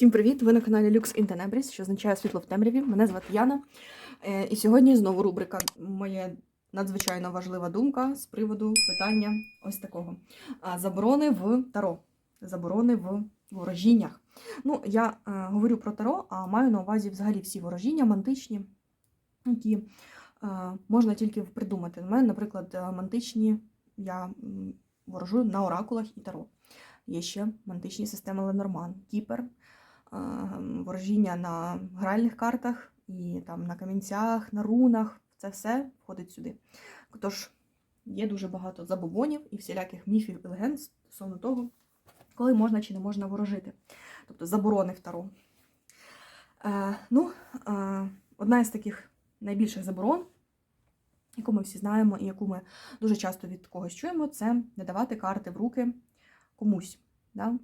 Всім привіт! Ви на каналі Lux in що означає світло в темряві. Мене звати Яна. Е, І сьогодні знову рубрика Моя надзвичайно важлива думка з приводу питання ось такого: заборони в таро. Заборони в ворожіннях. Ну, я е, говорю про таро, а маю на увазі взагалі всі ворожіння, мантичні, які е, можна тільки придумати. У мене, наприклад, мантичні я ворожу на оракулах і таро. Є ще мантичні системи Ленорман, Кіпер, ворожіння на гральних картах і там на камінцях, на рунах. Це все входить сюди. Тож є дуже багато забобонів і всіляких міфів і легенд стосовно того, коли можна чи не можна ворожити. Тобто заборони в таро. Е, ну, е, одна із таких найбільших заборон, яку ми всі знаємо і яку ми дуже часто від когось чуємо, це не давати карти в руки комусь, да?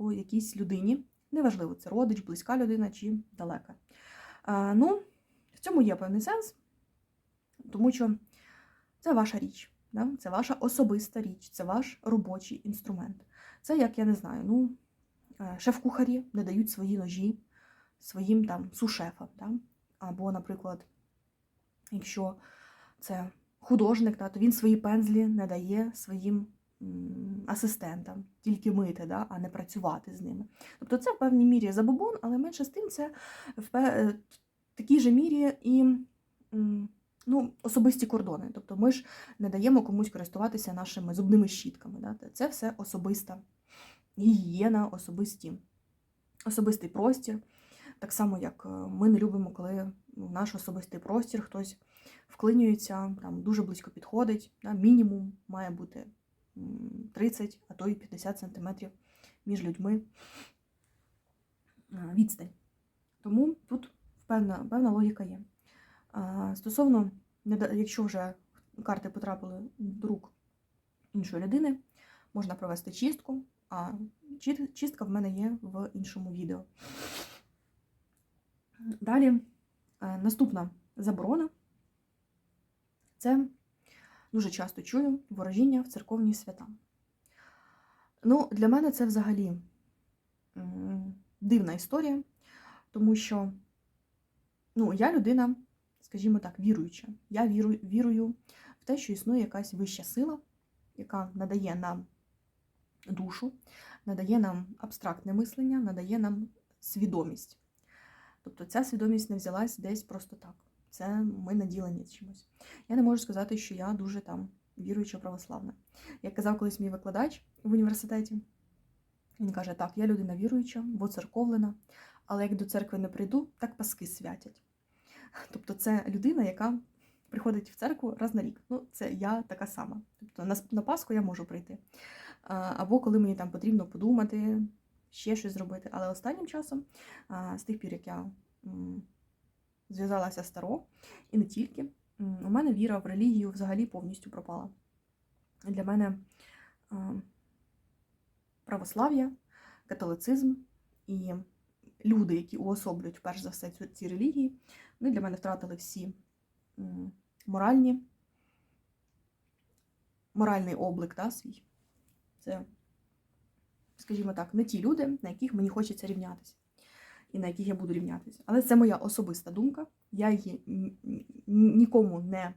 якійсь людині. Неважливо, це родич, близька людина чи далека. А, ну, в цьому є певний сенс, тому що це ваша річ, да? це ваша особиста річ, це ваш робочий інструмент. Це, як я не знаю, ну, е, шеф-кухарі не дають свої ножі своїм там сушефам. Да? Або, наприклад, якщо це художник, да, то він свої пензлі не дає своїм асистентам, тільки мити, да, а не працювати з ними. Тобто це в певній мірі забобон, але менше з тим це в е, такій же мірі і ну, особисті кордони. Тобто ми ж не даємо комусь користуватися нашими зубними щітками. Да? Це все особиста гігієна, особисті, особистий простір. Так само, як е, ми не любимо, коли в наш особистий простір хтось вклинюється, там дуже близько підходить. Да? Мінімум має бути 30, а то й 50 сантиметрів між людьми відстань. Тому тут певна, певна логіка є. Стосовно, якщо вже карти потрапили до рук іншої людини, можна провести чистку, а чистка в мене є в іншому відео. Далі е, наступна заборона це дуже часто чую ворожіння в церковні свята. Ну, для мене це взагалі дивна історія, тому що ну, я людина, скажімо так, віруюча. Я вірую, вірую в те, що існує якась вища сила, яка надає нам душу, надає нам абстрактне мислення, надає нам свідомість. Тобто ця свідомість не взялась десь просто так. Це ми наділені чимось. Я не можу сказати, що я дуже там віруюча православна. Як казав колись мій викладач в університеті, він каже: так, я людина віруюча, воцерковлена, але як до церкви не прийду, так паски святять. Тобто це людина, яка приходить в церкву раз на рік. Ну, це я така сама. Тобто на, Пасху я можу прийти. Або коли мені там потрібно подумати, ще щось зробити. Але останнім часом, з тих пір, як я зв'язалася з Таро, і не тільки, у мене віра в релігію взагалі повністю пропала. Для мене а, православ'я, католицизм і люди, які уособлюють перш за все ці релігії, вони для мене втратили всі моральні, моральний облик да, свій. Це, скажімо так, не ті люди, на яких мені хочеться рівнятися, і на яких я буду рівнятися. Але це моя особиста думка. Я її нікому не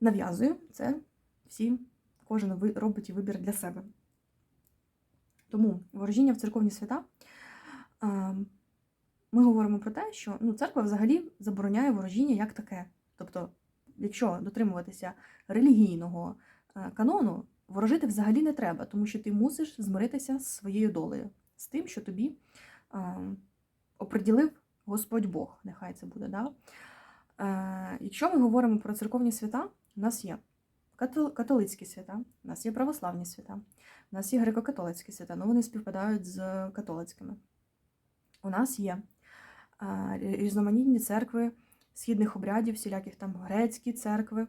нав'язую. Це всі, кожен робить вибір для себе. Тому ворожіння в церковні свята. Ми говоримо про те, що ну, церква взагалі забороняє ворожіння як таке. Тобто, якщо дотримуватися релігійного е, канону, ворожити взагалі не треба, тому що ти мусиш змиритися з своєю долею, з тим, що тобі оприділив Господь Бог, нехай це буде. Да? Е, якщо ми говоримо про церковні свята, у нас є католицькі свята, у нас є православні свята, у нас є греко-католицькі свята, ну вони співпадають з католицькими. У нас є а, різноманітні церкви східних обрядів, всіляких там грецькі церкви,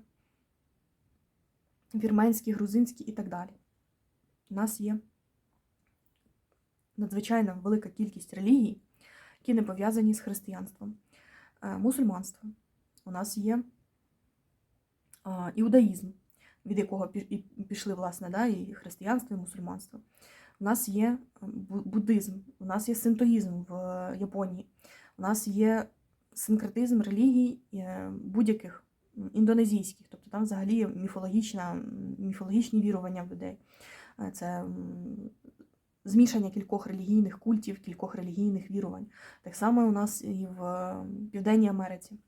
вірменські, грузинські і так далі. У нас є надзвичайно велика кількість релігій, які не пов'язані з християнством, Е, мусульманство. У нас є іудаїзм, від якого пішли, власне, да, і християнство, і мусульманство. У нас є буддизм, у нас є синтоїзм в Японії, у нас є синкретизм релігій е, будь-яких індонезійських, тобто там взагалі міфологічна, міфологічні вірування в людей. Е, Це змішання кількох релігійних культів, кількох релігійних вірувань. Так само у нас і в е, Південній Америці.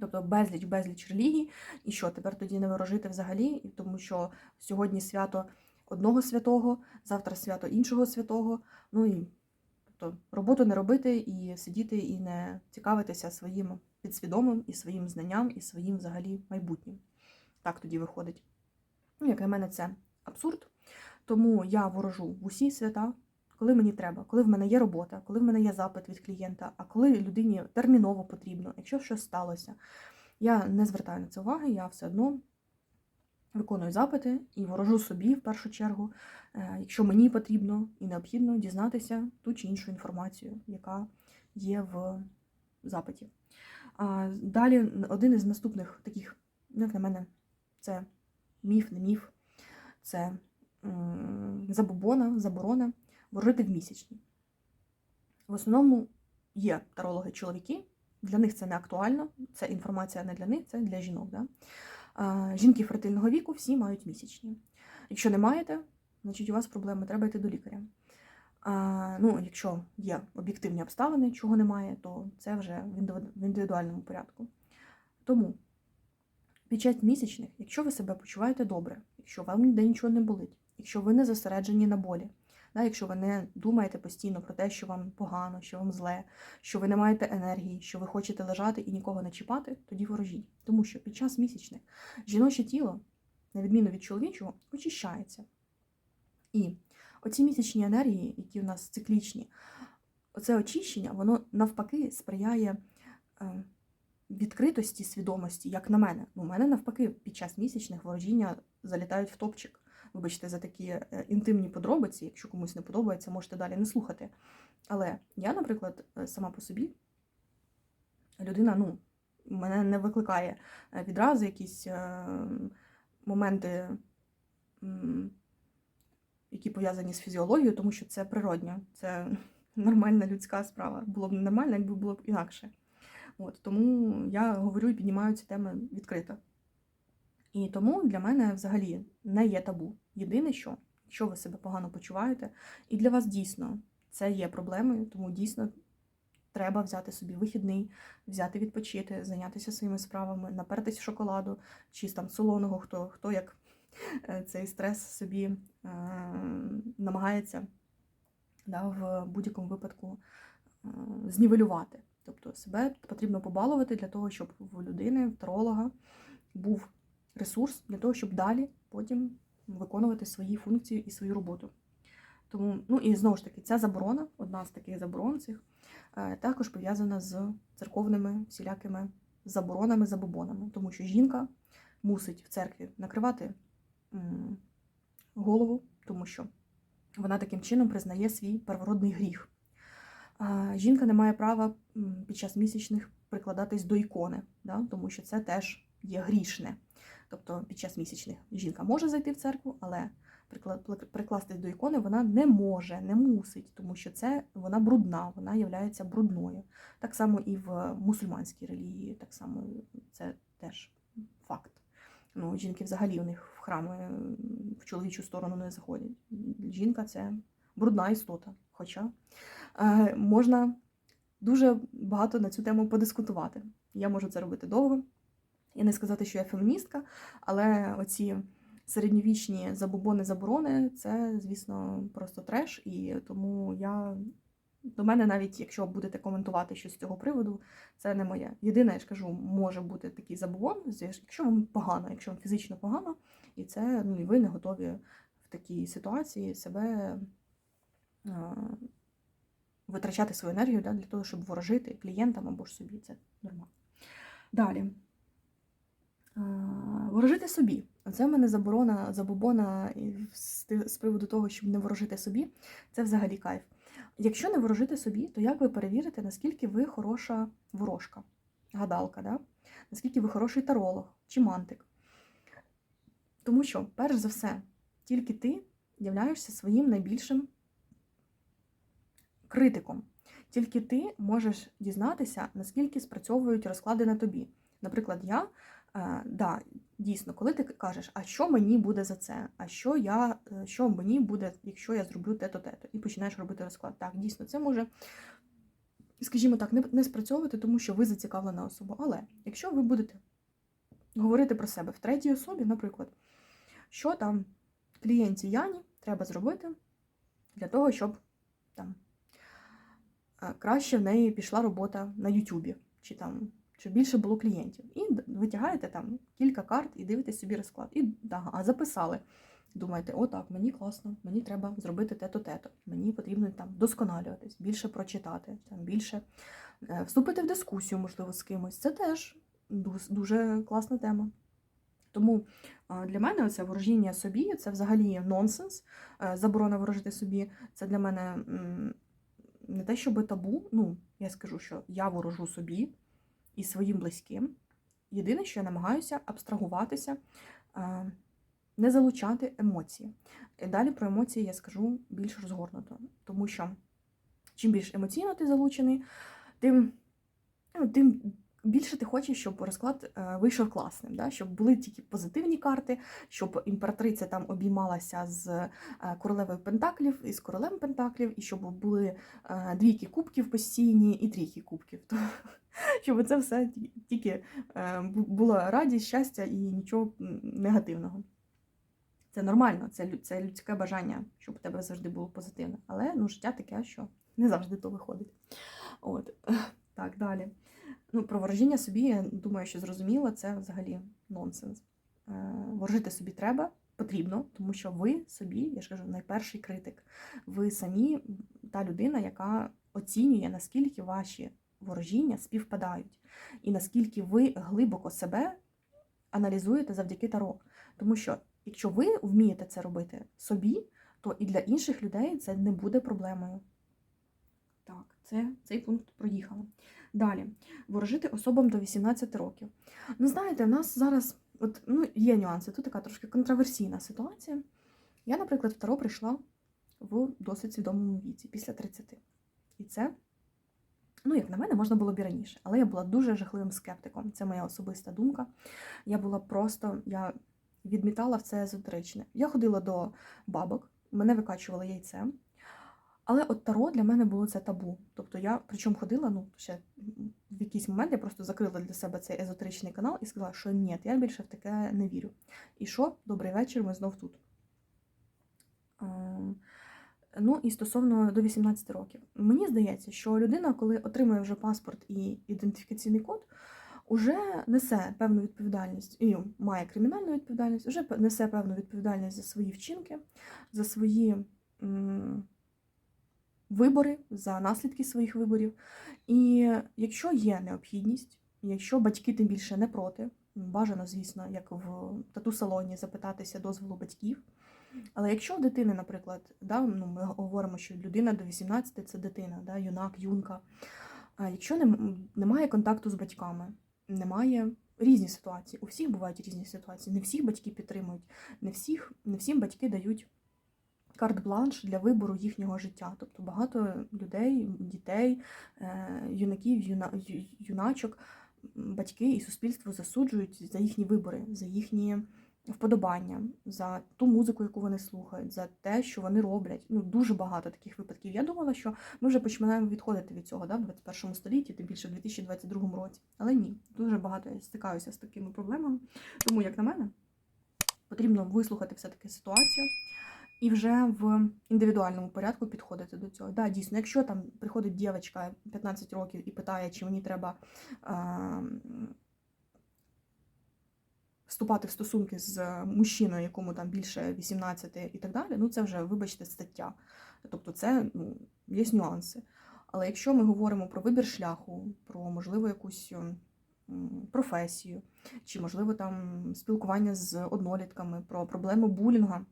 Тобто безліч, безліч релігій. І що тепер тоді не ворожити взагалі, тому що сьогодні свято одного святого, завтра свято іншого святого. Ну і тобто роботу не робити і сидіти і не цікавитися своїм підсвідомим і своїм знанням, і своїм взагалі майбутнім. Так тоді виходить. Ну, як на мене, це абсурд. Тому я ворожу в усі свята, коли мені треба, коли в мене є робота, коли в мене є запит від клієнта, а коли людині терміново потрібно, якщо щось сталося. Я не звертаю на це уваги, я все одно виконую запити і ворожу собі в першу чергу, е, якщо мені потрібно і необхідно дізнатися ту чи іншу інформацію, яка є в запиті. Далі один із наступних таких, як на мене, це міф, не міф, це забобона, заборона ворожити в місячні. В основному є тарологи чоловіки, для них це не актуально, це інформація не для них, це для жінок. Да? Жінки фертильного віку всі мають місячні. Якщо не маєте, значить у вас проблеми, треба йти до лікаря. А, ну, якщо є об'єктивні обставини, чого немає, то це вже в індивідуальному порядку. Тому під час місячних, якщо ви себе почуваєте добре, якщо вам ніде нічого не болить, якщо ви не зосереджені на болі, якщо ви не думаєте постійно про те, що вам погано, що вам зле, що ви не маєте енергії, що ви хочете лежати і нікого не чіпати, тоді ворожіть. Тому що під час місячних жіноче тіло, на відміну від чоловічого, очищається. І оці місячні енергії, які у нас циклічні, оце очищення, воно навпаки сприяє е, відкритості свідомості, як на мене. Ну, у мене навпаки під час місячних ворожіння залітають в топчик. Вибачте за такі е, інтимні подробиці. Якщо комусь не подобається, можете далі не слухати. Але я, наприклад, е, сама по собі людина, ну, мене не викликає е, відразу якісь моменти, які пов'язані з фізіологією, тому що це природньо, це нормальна людська справа. Було б нормально, якби було б інакше. От, тому я говорю і піднімаю ці теми відкрито. І тому для мене взагалі не є табу. Єдине, що якщо ви себе погано почуваєте, і для вас дійсно це є проблемою, тому дійсно треба взяти собі вихідний, взяти відпочити, зайнятися своїми справами, напертись шоколаду чи там солоного, хто, хто як е, цей стрес собі е, намагається да, в будь-якому випадку е, знівелювати. Тобто себе потрібно побалувати для того, щоб в людини, в таролога був ресурс для того, щоб далі потім виконувати свої функції і свою роботу. Тому, ну і знову ж таки, ця заборона, одна з таких заборон цих, е, також пов'язана з церковними всілякими заборонами, забобонами, тому що жінка мусить в церкві накривати голову, тому що вона таким чином признає свій первородний гріх. Жінка не має права під час місячних прикладатись до ікони, да? тому що це теж є грішне. Тобто під час місячних жінка може зайти в церкву, але прикластись до ікони вона не може, не мусить, тому що це вона брудна, вона є брудною. Так само і в мусульманській релігії, так само це теж факт. Ну, жінки взагалі у них в храми в чоловічу сторону не заходять. Жінка це брудна істота. Хоча е, можна дуже багато на цю тему подискутувати. Я можу це робити довго. І не сказати, що я феміністка, але оці середньовічні забобони заборони це, звісно, просто треш. І тому я до мене, навіть якщо будете коментувати щось з цього приводу, це не моє. Єдине, я ж кажу, може бути такий забобон, якщо вам погано, якщо вам фізично погано, і це ну і ви не готові в такій ситуації себе витрачати свою енергію да, для того, щоб ворожити клієнтам або ж собі. Це нормально. Далі. Ворожити собі. Це в мене заборона, забобона з приводу того, щоб не ворожити собі. Це взагалі кайф. Якщо не ворожити собі, то як ви перевірите, наскільки ви хороша ворожка, гадалка, да? наскільки ви хороший таролог чи мантик? Тому що, перш за все, тільки ти являєшся своїм найбільшим критиком. Тільки ти можеш дізнатися, наскільки спрацьовують розклади на тобі. Наприклад, я да, дійсно, коли ти кажеш, а що мені буде за це? А що я, е, що мені буде, якщо я зроблю те-то, те-то, і починаєш робити розклад. Так, дійсно, це може, скажімо так, не, не спрацьовувати, тому що ви зацікавлена особа. Але якщо ви будете говорити про себе в третій особі, наприклад, що там клієнті Яні треба зробити для того, щоб там е, краще в неї пішла робота на Ютубі, чи там щоб більше було клієнтів. І витягаєте там кілька карт і дивитесь собі розклад. І да, а записали. Думаєте, о, так, мені класно, мені треба зробити те-то, те-то. Мені потрібно там вдосконалюватись, більше прочитати, там більше е, вступити в дискусію, можливо, з кимось. Це теж дуже, класна тема. Тому для мене це ворожіння собі це взагалі нонсенс. Е, Заборона ворожити собі. Це для мене не те, щоб табу. Ну, я скажу, що я ворожу собі і своїм близьким. Єдине, що я намагаюся абстрагуватися, е, не залучати емоції. І далі про емоції я скажу більш розгорнуто, тому що чим більш емоційно ти залучений, тим, ну, тим більше ти хочеш, щоб розклад е, вийшов класним, да? щоб були тільки позитивні карти, щоб імператриця там обіймалася з е, королевою Пентаклів і з королем Пентаклів, і щоб були е, двійки кубків постійні і трійки кубків. То, щоб це все тільки бу- була радість, щастя і нічого негативного. Це нормально, це, це людське бажання, щоб у тебе завжди було позитивне. Але ну, життя таке, що не завжди то виходить. От. Так, далі. Ну, про ворожіння собі, я думаю, що зрозуміло, це взагалі нонсенс. Е, Ворожити собі треба, потрібно, тому що ви собі, я ж кажу, найперший критик. Ви самі та людина, яка оцінює, наскільки ваші ворожіння співпадають, і наскільки ви глибоко себе аналізуєте завдяки таро. Тому що якщо ви вмієте це робити собі, то і для інших людей це не буде проблемою. Так, це цей пункт проїхали. Далі, ворожити особам до 18 років. Ну, знаєте, в нас зараз от, ну, є нюанси, тут така трошки контроверсійна ситуація. Я, наприклад, в Таро прийшла в досить свідомому віці, після 30. І це, ну, як на мене, можна було б і раніше, але я була дуже жахливим скептиком. Це моя особиста думка. Я була просто, я відмітала в це езотеричне. Я ходила до бабок, мене викачували яйцем. Але от таро для мене було це табу. Тобто я причому ходила, ну ще в якийсь момент я просто закрила для себе цей езотеричний канал і сказала, що ні, я більше в таке не вірю. І що? Добрий вечір, ми знов тут. Ем, Ну і стосовно до 18 років. Мені здається, що людина, коли отримує вже паспорт і ідентифікаційний код, уже несе певну відповідальність і має кримінальну відповідальність, вже несе певну відповідальність за свої вчинки, за свої. Вибори, за наслідки своїх виборів. І якщо є необхідність, якщо батьки тим більше не проти, бажано, звісно, як в тату-салоні запитатися дозволу батьків. Але якщо в дитини, наприклад, да, ну, ми говоримо, що людина до 18 це дитина, да, юнак, юнка. А якщо немає контакту з батьками, немає різні ситуації. У всіх бувають різні ситуації. Не всіх батьки підтримують, не, всіх, не всім батьки дають карт-бланш для вибору їхнього життя. Тобто багато людей, дітей, е, юнаків, юна, юначок, батьки і суспільство засуджують за їхні вибори, за їхні вподобання, за ту музику, яку вони слухають, за те, що вони роблять. Ну дуже багато таких випадків. Я думала, що ми вже починаємо відходити від цього да, в 21 столітті, тим більше в 2022 році. Але ні, дуже багато я стикаюся з такими проблемами. Тому, як на мене, потрібно вислухати все-таки ситуацію і вже в індивідуальному порядку підходити до цього. Да, дійсно, якщо там приходить дівчинка 15 років і питає, чи мені треба а, вступати в стосунки з мужчиною, якому там більше 18 і так далі, ну це вже, вибачте, стаття. Тобто це ну, є нюанси. Але якщо ми говоримо про вибір шляху, про можливо якусь професію, чи можливо там спілкування з однолітками, про проблему булінга,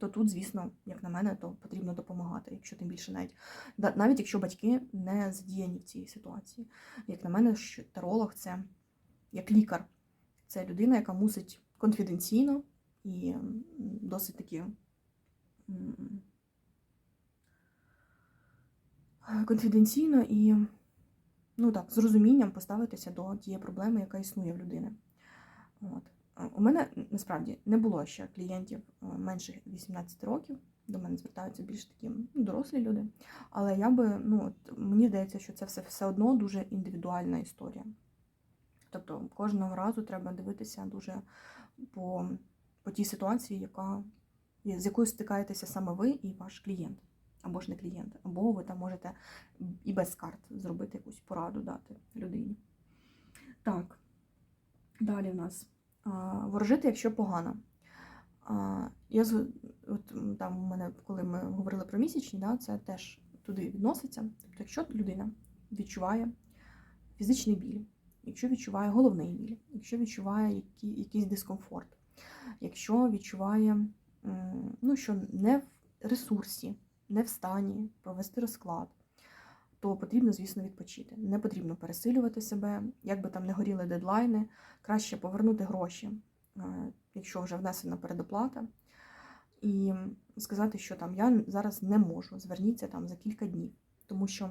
то тут, звісно, як на мене, то потрібно допомагати, якщо тим більше навіть навіть якщо батьки не задіяні в цій ситуації. Як на мене, що таролог це як лікар, це людина, яка мусить конфіденційно і досить таки конфіденційно і ну так, з розумінням поставитися до тієї проблеми, яка існує в людини. От. У мене насправді не було ще клієнтів е, менше 18 років. До мене звертаються більш такі ну, дорослі люди. Але я би, ну, от, мені здається, що це все, все одно дуже індивідуальна історія. Тобто кожного разу треба дивитися дуже по, по тій ситуації, яка, з якою стикаєтеся саме ви і ваш клієнт. Або ж не клієнт, або ви там можете і без карт зробити якусь пораду дати людині. Так, далі в нас ворожити, якщо погано. Я от там у мене, коли ми говорили про місячні, да, це теж туди відноситься. Тобто, якщо людина відчуває фізичний біль, якщо відчуває головний біль, якщо відчуває які, якийсь дискомфорт, якщо відчуває, ну, що не в ресурсі, не в стані провести розклад, то потрібно, звісно, відпочити. Не потрібно пересилювати себе, як би там не горіли дедлайни, краще повернути гроші, е, якщо вже внесена передоплата, і сказати, що там я зараз не можу, зверніться там за кілька днів, тому що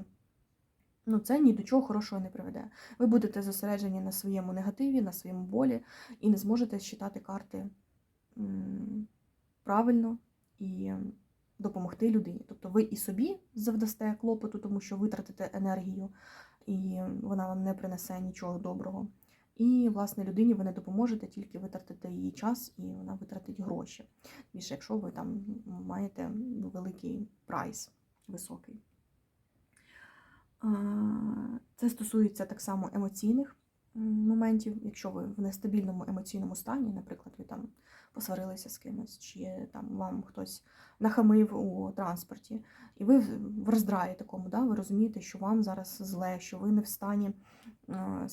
ну, це ні до чого хорошого не приведе. Ви будете зосереджені на своєму негативі, на своєму болі, і не зможете считати карти правильно і допомогти людині. Тобто ви і собі завдасте клопоту, тому що витратите енергію, і вона вам не принесе нічого доброго. І, власне, людині ви не допоможете, тільки витратите її час і вона витратить гроші. Більше, якщо ви там маєте великий прайс високий. Це стосується так само емоційних моментів, якщо ви в нестабільному емоційному стані, наприклад, ви там посварилися з кимось, чи там вам хтось нахамив у транспорті, і ви в роздраї такому, да, ви розумієте, що вам зараз зле, що ви не в стані е,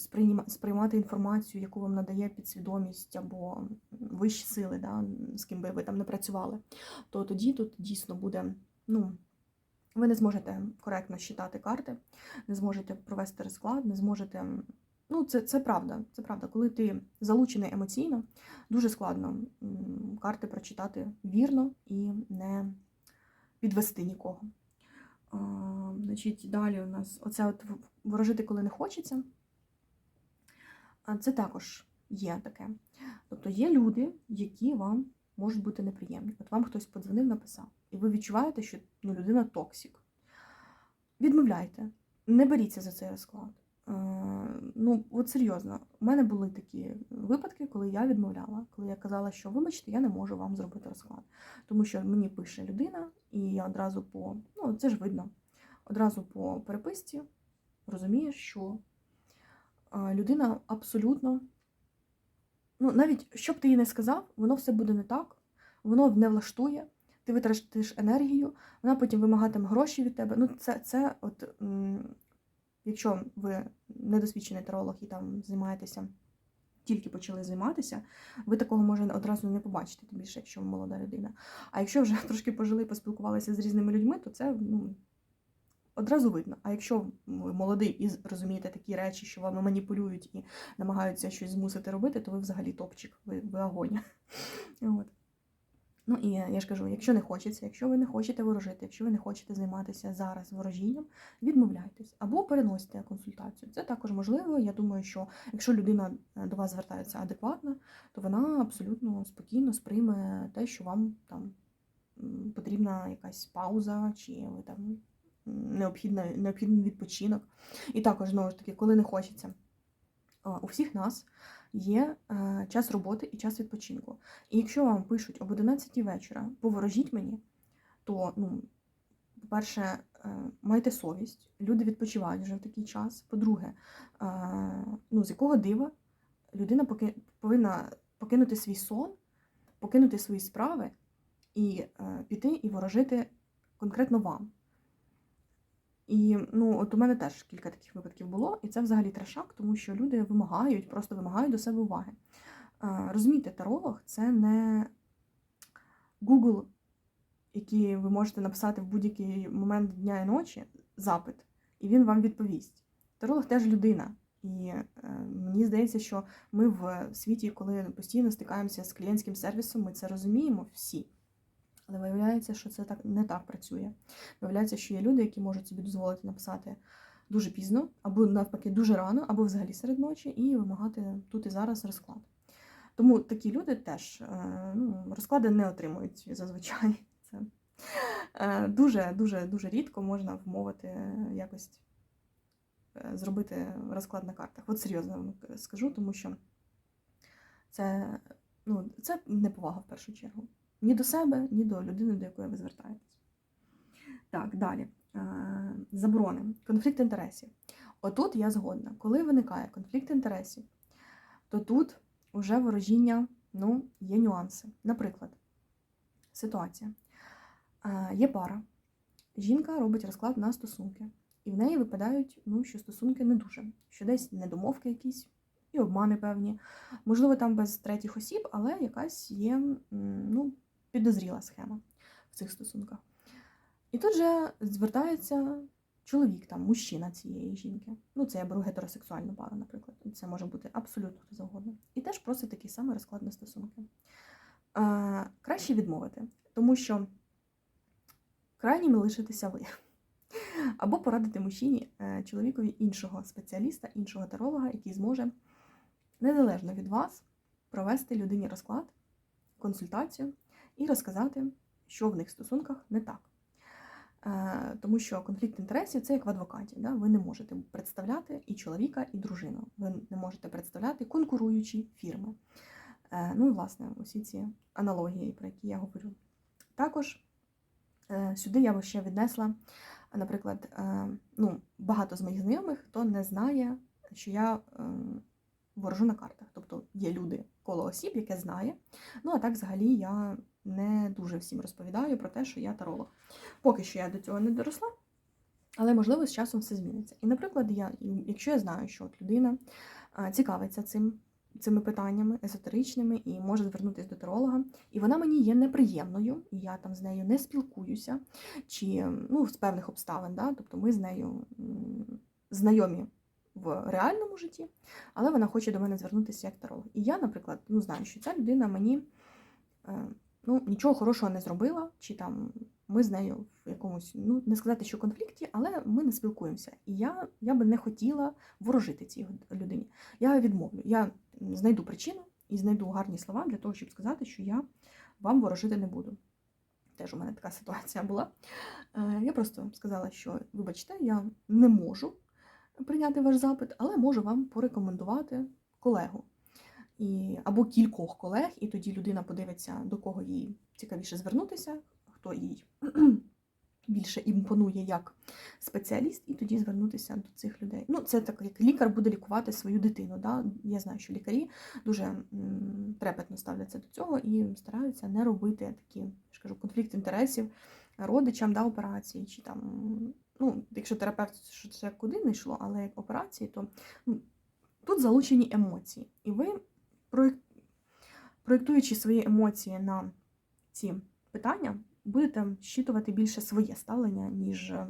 сприймати інформацію, яку вам надає підсвідомість або вищі сили, да, з ким би ви там не працювали, то тоді тут дійсно буде, ну. Ви не зможете коректно считати карти, не зможете провести розклад, не зможете. Ну, це, це правда. Це правда. Коли ти залучений емоційно, дуже складно карти прочитати вірно і не підвести нікого. А, значить, далі у нас оце от ворожити, коли не хочеться. Це також є таке. Тобто є люди, які вам можуть бути неприємні. От вам хтось подзвонив, написав, і ви відчуваєте, що ну, людина токсик. Відмовляйте, не беріться за цей розклад. Е, ну, от серйозно, у мене були такі випадки, коли я відмовляла, коли я казала, що вибачте, я не можу вам зробити розклад. Тому що мені пише людина, і я одразу по, ну це ж видно, одразу по переписці розумієш, що е, людина абсолютно, ну навіть що б ти їй не сказав, воно все буде не так, воно не влаштує, ти витратиш енергію, вона потім вимагатиме гроші від тебе. Ну, це, це от, якщо ви недосвідчений таролог і там займаєтеся, тільки почали займатися, ви такого може одразу не побачите, тим більше, якщо ви молода людина. А якщо вже трошки пожили, поспілкувалися з різними людьми, то це ну, одразу видно. А якщо ви молодий і розумієте такі речі, що вами маніпулюють і намагаються щось змусити робити, то ви взагалі топчик, ви, ви огонь. Ну і я ж кажу, якщо не хочеться, якщо ви не хочете ворожити, якщо ви не хочете займатися зараз ворожінням, відмовляйтесь або переносите консультацію. Це також можливо. Я думаю, що якщо людина е, до вас звертається адекватно, то вона абсолютно спокійно сприйме те, що вам там потрібна якась пауза, чи ви там необхідний відпочинок. І також знову ж таки, коли не хочеться. У всіх нас є е, час роботи і час відпочинку. І якщо вам пишуть об 11 вечора, поворожіть мені, то, ну, по-перше, е, майте совість, люди відпочивають вже в такий час. По-друге, е, ну, з якого дива людина повинна покинути свій сон, покинути свої справи і піти і ворожити конкретно вам. І ну, от у мене теж кілька таких випадків було, і це взагалі трешак, тому що люди вимагають, просто вимагають до себе уваги. Е, Розумієте, таролог це не Google, який ви можете написати в будь-який момент дня і ночі запит, і він вам відповість. Таролог теж людина. І е, мені здається, що ми в світі, коли постійно стикаємося з клієнтським сервісом, ми це розуміємо всі. Але виявляється, що це так не так працює. Виявляється, що є люди, які можуть собі дозволити написати дуже пізно, або навпаки дуже рано, або взагалі серед ночі, і вимагати тут і зараз розклад. Тому такі люди теж е, ну, розклади не отримують зазвичай. Це е, дуже рідко можна вмовити якось е, зробити розклад на картах. От серйозно вам скажу, тому що це, ну, це неповага в першу чергу. Ні до себе, ні до людини, до якої ви звертаєтесь. Так, далі. Е, Заборони. Конфлікт інтересів. Отут я згодна. Коли виникає конфлікт інтересів, то тут вже ворожіння, ну, є нюанси. Наприклад, ситуація. Е, Є пара. Жінка робить розклад на стосунки. І в неї випадають, ну, що стосунки не дуже, що десь недомовки якісь і обмани певні. Можливо, там без третіх осіб, але якась є ну, підозріла схема в цих стосунках. І тут же звертається чоловік, там, мужчина цієї жінки. Ну, це я беру гетеросексуальну пару, наприклад. Це може бути абсолютно хто завгодно. І теж просить такий самий розклад на стосунки. Е, краще відмовити, тому що крайніми лишитеся ви. Або порадити мужчині, е, чоловікові іншого спеціаліста, іншого таролога, який зможе незалежно від вас провести людині розклад, консультацію і розказати, що в них в стосунках не так. Е, Тому що конфлікт інтересів це як в адвокаті. Да? Ви не можете представляти і чоловіка, і дружину. Ви не можете представляти конкуруючі фірми. Е, Ну і власне усі ці аналогії, про які я говорю. Також е, сюди я би ще віднесла, наприклад, ну, багато з моїх знайомих, хто не знає, що я ворожу на картах. Тобто є люди коло осіб, яке знає. Ну а так взагалі я не дуже всім розповідаю про те, що я таролог. Поки що я до цього не доросла, але можливо з часом все зміниться. І, наприклад, я, якщо я знаю, що от людина цікавиться цим. Цими питаннями езотеричними і може звернутися до таролога, і вона мені є неприємною, і я там з нею не спілкуюся, чи ну, з певних обставин, да? тобто ми з нею знайомі в реальному житті, але вона хоче до мене звернутися як таролог. І я, наприклад, ну, знаю, що ця людина мені е, ну, нічого хорошого не зробила, чи там ми з нею в якомусь, ну не сказати, що конфлікті, але ми не спілкуємося. І я, я би не хотіла ворожити цій людині. Я відмовлю. Я знайду причину і знайду гарні слова для того, щоб сказати, що я вам ворожити не буду. Теж у мене така ситуація була. Е, Я просто сказала, що, вибачте, я не можу прийняти ваш запит, але можу вам порекомендувати колегу. І, або кількох колег, і тоді людина подивиться, до кого їй цікавіше звернутися, хто їй більше імпонує як спеціаліст, і тоді звернутися до цих людей. Ну, це так, як лікар буде лікувати свою дитину. Да? Я знаю, що лікарі дуже трепетно ставляться до цього і стараються не робити такі, я ж кажу, конфлікт інтересів родичам да, операції, чи там, ну, якщо терапевт що це куди не йшло, але як операції, то ну, тут залучені емоції. І ви проєктуючи свої емоції на ці питання, будете щитувати більше своє ставлення, ніж е,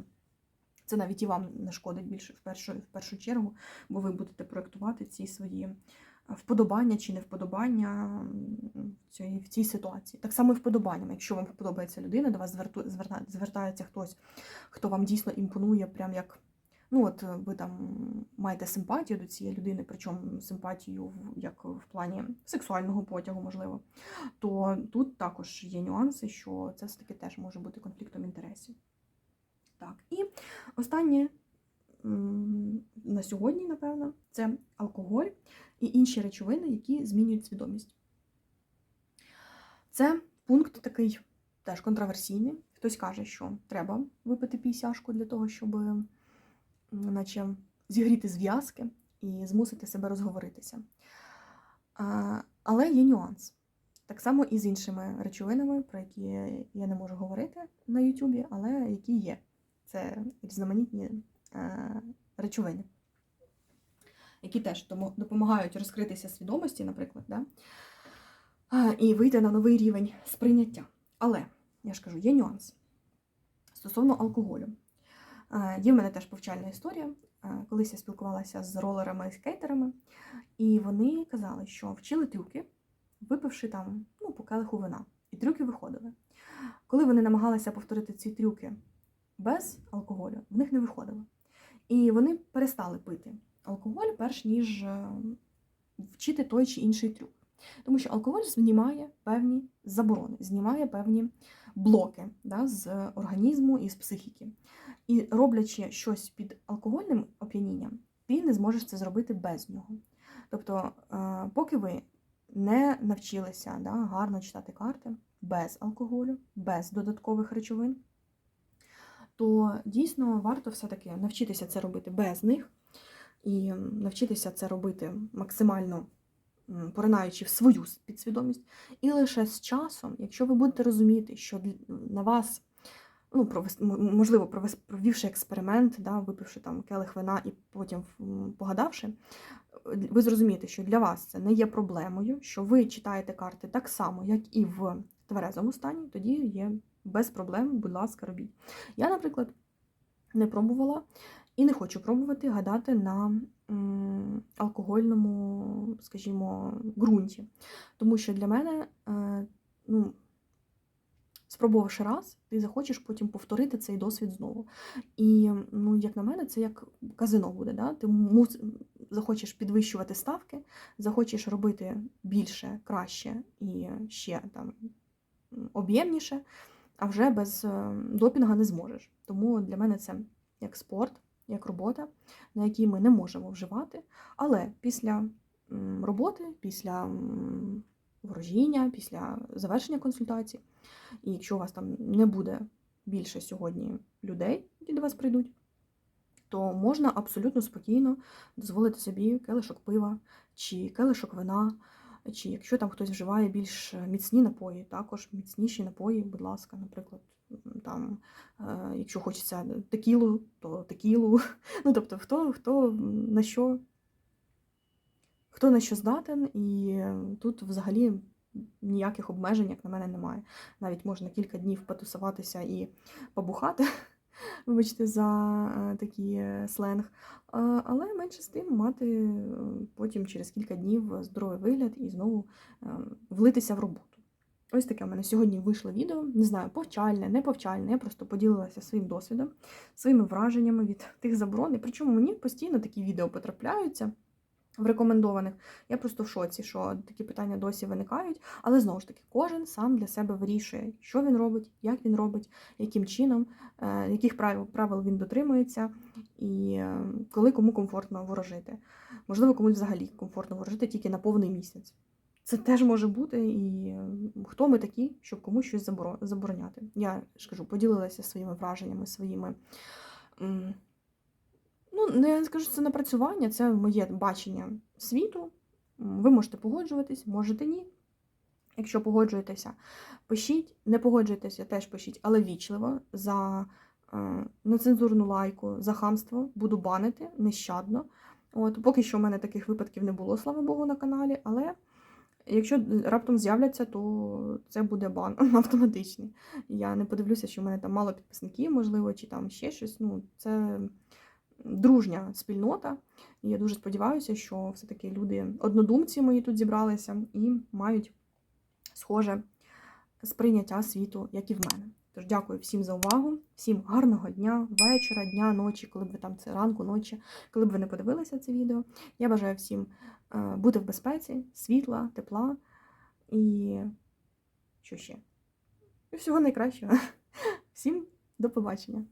це навіть і вам не шкодить більше в першу, в першу чергу, бо ви будете проєктувати ці свої вподобання чи невподобання в цій, ситуації. Так само і вподобанням. Якщо вам подобається людина, до вас звертається хтось, хто вам дійсно імпонує, прям як Ну, от е, ви там маєте симпатію до цієї людини, причому симпатію як в плані сексуального потягу, можливо, то тут також є нюанси, що це все-таки теж може бути конфліктом інтересів. Так, і останнє на сьогодні, напевно, це алкоголь і інші речовини, які змінюють свідомість. Це пункт такий теж контроверсійний. Хтось каже, що треба випити пісяшку для того, щоб наче зігріти зв'язки і змусити себе розговоритися. Але є нюанс. Так само і з іншими речовинами, про які я не можу говорити на Ютубі, але які є. Це різноманітні е, речовини, які теж допомагають розкритися свідомості, наприклад, да? і вийти на новий рівень сприйняття. Але, я ж кажу, є нюанс стосовно алкоголю. Є в мене теж повчальна історія. Колись я спілкувалася з ролерами і скейтерами, і вони казали, що вчили трюки, випивши там ну, по келиху вина. І трюки виходили. Коли вони намагалися повторити ці трюки без алкоголю, в них не виходило. І вони перестали пити алкоголь, перш ніж е, вчити той чи інший трюк. Тому що алкоголь знімає певні заборони, знімає певні блоки да, з організму і з психіки. І роблячи щось під алкогольним оп'янінням, ти не зможеш це зробити без нього. Тобто, е, поки ви не навчилися да, гарно читати карти без алкоголю, без додаткових речовин, то дійсно варто все-таки навчитися це робити без них і навчитися це робити максимально поринаючи в свою підсвідомість. І лише з часом, якщо ви будете розуміти, що на вас, ну, можливо, провівши експеримент, да, випивши там келих вина і потім погадавши, ви зрозумієте, що для вас це не є проблемою, що ви читаєте карти так само, як і в тверезому стані, тоді є без проблем, будь ласка, робіть. Я, наприклад, не пробувала і не хочу пробувати гадати на алкогольному, скажімо, ґрунті. Тому що для мене, е, ну, спробувавши раз, ти захочеш потім повторити цей досвід знову. І, ну, як на мене, це як казино буде. Да? Ти мус... захочеш підвищувати ставки, захочеш робити більше, краще і ще там об'ємніше, а вже без е, допінга не зможеш. Тому для мене це як спорт, як робота, на якій ми не можемо вживати. Але після роботи, після ворожіння, після завершення консультацій, і якщо у вас там не буде більше сьогодні людей, які до вас прийдуть, то можна абсолютно спокійно дозволити собі келишок пива чи келишок вина, чи якщо там хтось вживає більш міцні напої, також міцніші напої, будь ласка, наприклад, там, е, якщо хочеться текілу, то текілу. Ну, тобто, хто, хто на що, хто на що здатен, і тут взагалі ніяких обмежень, як на мене, немає. Навіть можна кілька днів потусуватися і побухати, вибачте, за е, такий е, сленг. Але менше з тим мати потім через кілька днів здоровий вигляд і знову влитися в роботу. Ось таке в мене сьогодні вийшло відео. Не знаю, повчальне, не повчальне. Я просто поділилася своїм досвідом, своїми враженнями від тих заборон. І причому мені постійно такі відео потрапляються в рекомендованих. Я просто в шоці, що такі питання досі виникають. Але знову ж таки, кожен сам для себе вирішує, що він робить, як він робить, яким чином, е, яких правил правил він дотримується, і е, коли кому комфортно ворожити. Можливо, комусь взагалі комфортно ворожити тільки на повний місяць. Це теж може бути, і хто ми такі, щоб комусь щось заборо- забороняти. Я ж кажу, поділилася своїми враженнями, своїми. Ну, не скажу, це напрацювання, це моє бачення світу. Ви можете погоджуватись, можете ні. Якщо погоджуєтеся, пишіть, не погоджуєтеся, теж пишіть, але вічливо за е, нецензурну лайку, за хамство буду банити нещадно. От, поки що в мене таких випадків не було, слава Богу, на каналі, але якщо раптом з'являться, то це буде бан автоматичний. Я не подивлюся, що в мене там мало підписників, можливо, чи там ще щось. Ну, це дружня спільнота. І я дуже сподіваюся, що все-таки люди, однодумці мої тут зібралися і мають схоже сприйняття світу, як і в мене. Тож дякую всім за увагу, всім гарного дня, вечора, дня, ночі, коли б ви там це ранку, ночі, коли б ви не подивилися це відео. Я бажаю всім бути в безпеці, світла, тепла і що ще? Всього найкращого. Всім до побачення!